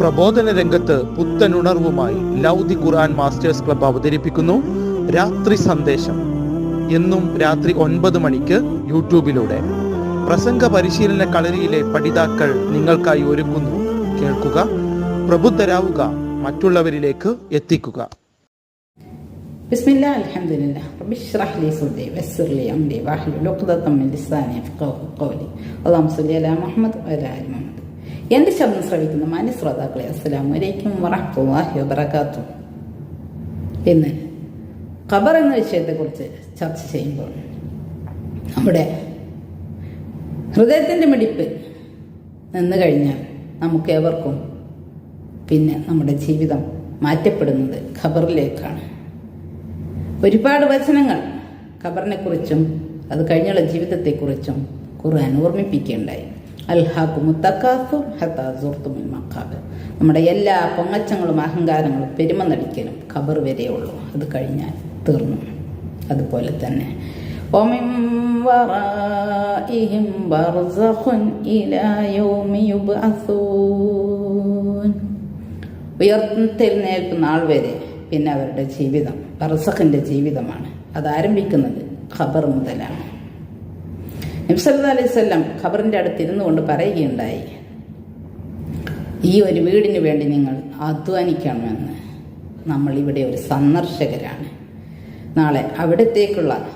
പ്രബോധന രംഗത്ത് പുത്തൻ ഉണർവുമായി ലൗദി ഖുർആൻ മാസ്റ്റേഴ്സ് ക്ലബ് അവതരിപ്പിക്കുന്നു. രാത്രി സന്ദേശം. എന്നും രാത്രി ഒൻപത് മണിക്ക് യൂട്യൂബിലൂടെ. പ്രസംഗ പരിശീലന കളരിയിലെ പഠിതാക്കൾ നിങ്ങൾക്കായി ഒരുക്കുന്നു. കേൾക്കുക പ്രബുദ്ധരാവുക മറ്റുള്ളവരിലേക്ക് എത്തിക്കുക. ബിസ്മില്ലാ അൽഹംദുലില്ലാ റബ്ബി ഇശ്റഹ് ലീ സദ്രി വയസ്സിർ ലീ മിൻ ലിസാനി യഫ്ഖഹു ഖൗലി. അല്ലാഹുമ്മ സ്വല്ലി അലാ മുഹമ്മദ് വഅലാ ആലി എന്റെ ശബ്ദം ശ്രവിക്കുന്ന മാന്യശ്രോതാക്കളെ അസ്സലാം വലൈക്കും വറഹമുല്ലാഹി വബർക്കാത്തു ഇന്ന് ഖബർ എന്ന വിഷയത്തെക്കുറിച്ച് ചർച്ച ചെയ്യുമ്പോൾ നമ്മുടെ ഹൃദയത്തിന്റെ മിടിപ്പ് നിന്ന് കഴിഞ്ഞാൽ നമുക്ക് ഏവർക്കും പിന്നെ നമ്മുടെ ജീവിതം മാറ്റപ്പെടുന്നത് ഖബറിലേക്കാണ്. ഒരുപാട് വചനങ്ങൾ ഖബറിനെക്കുറിച്ചും അത് കഴിഞ്ഞുള്ള ജീവിതത്തെക്കുറിച്ചും ഖുർആൻ ഓർമ്മിപ്പിക്കുകയുണ്ടായി. അൽഹാക്കും മുത്തക്കാസും ഹത്താസുർത്തും മക്കാബ് നമ്മുടെ എല്ലാ പൊങ്ങച്ചങ്ങളും അഹങ്കാരങ്ങളും പെരുമ നടിക്കലും ഖബർ വരെയുള്ളൂ അത് കഴിഞ്ഞാൽ തീർന്നു. അതുപോലെ തന്നെ. ഉയർത്തെരുന്നേൽപ്പ് നാൾ വരെ പിന്നെ അവരുടെ ജീവിതം ബർസഖിന്റെ ജീവിതമാണ്. അത് ആരംഭിക്കുന്നത് ഖബർ മുതലാണ്. നബ്സല്ലാ അലൈവല്ലം ഖബറിന്റെ അടുത്ത് ഇരുന്നു കൊണ്ട് പറയുകയുണ്ടായി ഈ ഒരു വീടിന് വേണ്ടി നിങ്ങൾ അധ്വാനിക്കണമെന്ന്. നമ്മൾ ഇവിടെ ഒരു സന്ദർശകരാണ്. നാളെ അവിടത്തേക്കുള്ള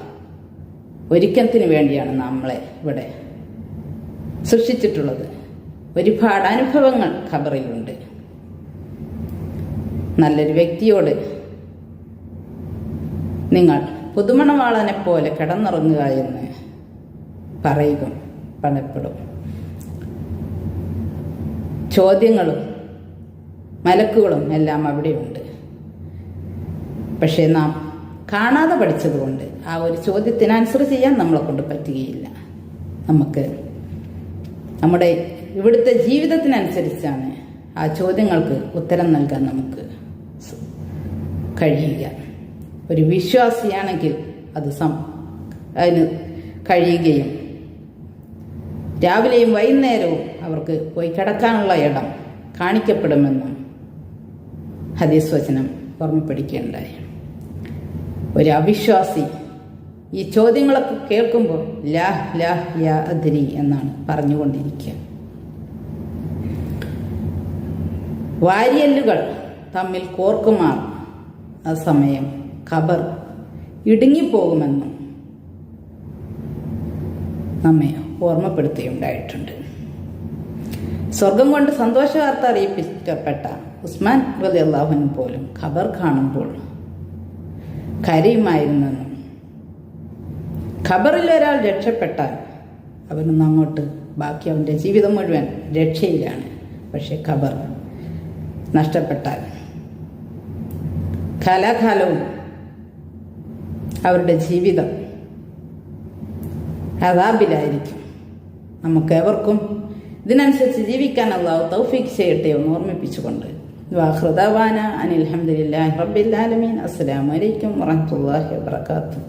ഒരുക്കത്തിന് വേണ്ടിയാണ് നമ്മളെ ഇവിടെ സൃഷ്ടിച്ചിട്ടുള്ളത്. ഒരുപാട് അനുഭവങ്ങൾ ഖബറിലുണ്ട്. നല്ലൊരു വ്യക്തിയോട് നിങ്ങൾ പുതുമണവാളനെ പോലെ കിടന്നുറങ്ങുക എന്ന് പറയുക പലപ്പോഴും ചോദ്യങ്ങളും മലക്കുകളും എല്ലാം അവിടെയുണ്ട്. പക്ഷേ നാം കാണാതെ പഠിച്ചതുകൊണ്ട് ആ ഒരു ചോദ്യത്തിന് ആൻസർ ചെയ്യാൻ നമ്മളെ കൊണ്ട് പറ്റുകയില്ല. നമുക്ക് നമ്മുടെ ഇവിടുത്തെ ജീവിതത്തിനനുസരിച്ചാണ് ആ ചോദ്യങ്ങൾക്ക് ഉത്തരം നൽകാൻ നമുക്ക് കഴിയുക. ഒരു വിശ്വാസിയാണെങ്കിൽ അത് സം അതിന് കഴിയുകയും രാവിലെയും വൈകുന്നേരവും അവർക്ക് പോയി കിടക്കാനുള്ള ഇടം കാണിക്കപ്പെടുമെന്നും ഹദീസ് വചനം ഓർമ്മപ്പെടുക്കുകയുണ്ടായി ഒരു അവിശ്വാസി ഈ ചോദ്യങ്ങളൊക്കെ കേൾക്കുമ്പോൾ ലാ ലാ യാ അദ്രി എന്നാണ് പറഞ്ഞുകൊണ്ടിരിക്കുക. വാരിയല്ലുകൾ തമ്മിൽ കോർക്കുമാർ ആ സമയം ഖബർ ഇടുങ്ങിപ്പോകുമെന്നും നമ്മെ ഓർമ്മപ്പെടുത്തുകയുണ്ടായിട്ടുണ്ട്. സ്വർഗം കൊണ്ട് സന്തോഷ വാർത്ത അറിയിപ്പിക്കപ്പെട്ട ഉസ്മാൻ റലി അള്ളാഹുൻ പോലും ഖബർ കാണുമ്പോൾ കരയുമായിരുന്നെന്നും ഖബറിൽ ഒരാൾ രക്ഷപ്പെട്ടാൽ അവനൊന്നും അങ്ങോട്ട് ബാക്കി അവന്റെ ജീവിതം മുഴുവൻ രക്ഷയിലാണ്. പക്ഷെ ഖബർ നഷ്ടപ്പെട്ടാൽ കാലാകാലവും അവരുടെ ജീവിതം അതാബിലായിരിക്കും നമുക്ക് എവർക്കും ഇതിനനുസരിച്ച് ജീവിക്കാൻ അള്ളാഹു തൗഫീഖ് ചെയ്യട്ടെ എന്ന് ഓർമ്മിപ്പിച്ചുകൊണ്ട് വാഹൃദാവാന അനിൽ അഹമ്മദില്ലാഹി റബ്ബിൽ ആലമീൻ. അസ്സലാമു അലൈക്കും വറഹ്മത്തുള്ളാഹി വബറകാതുഹു.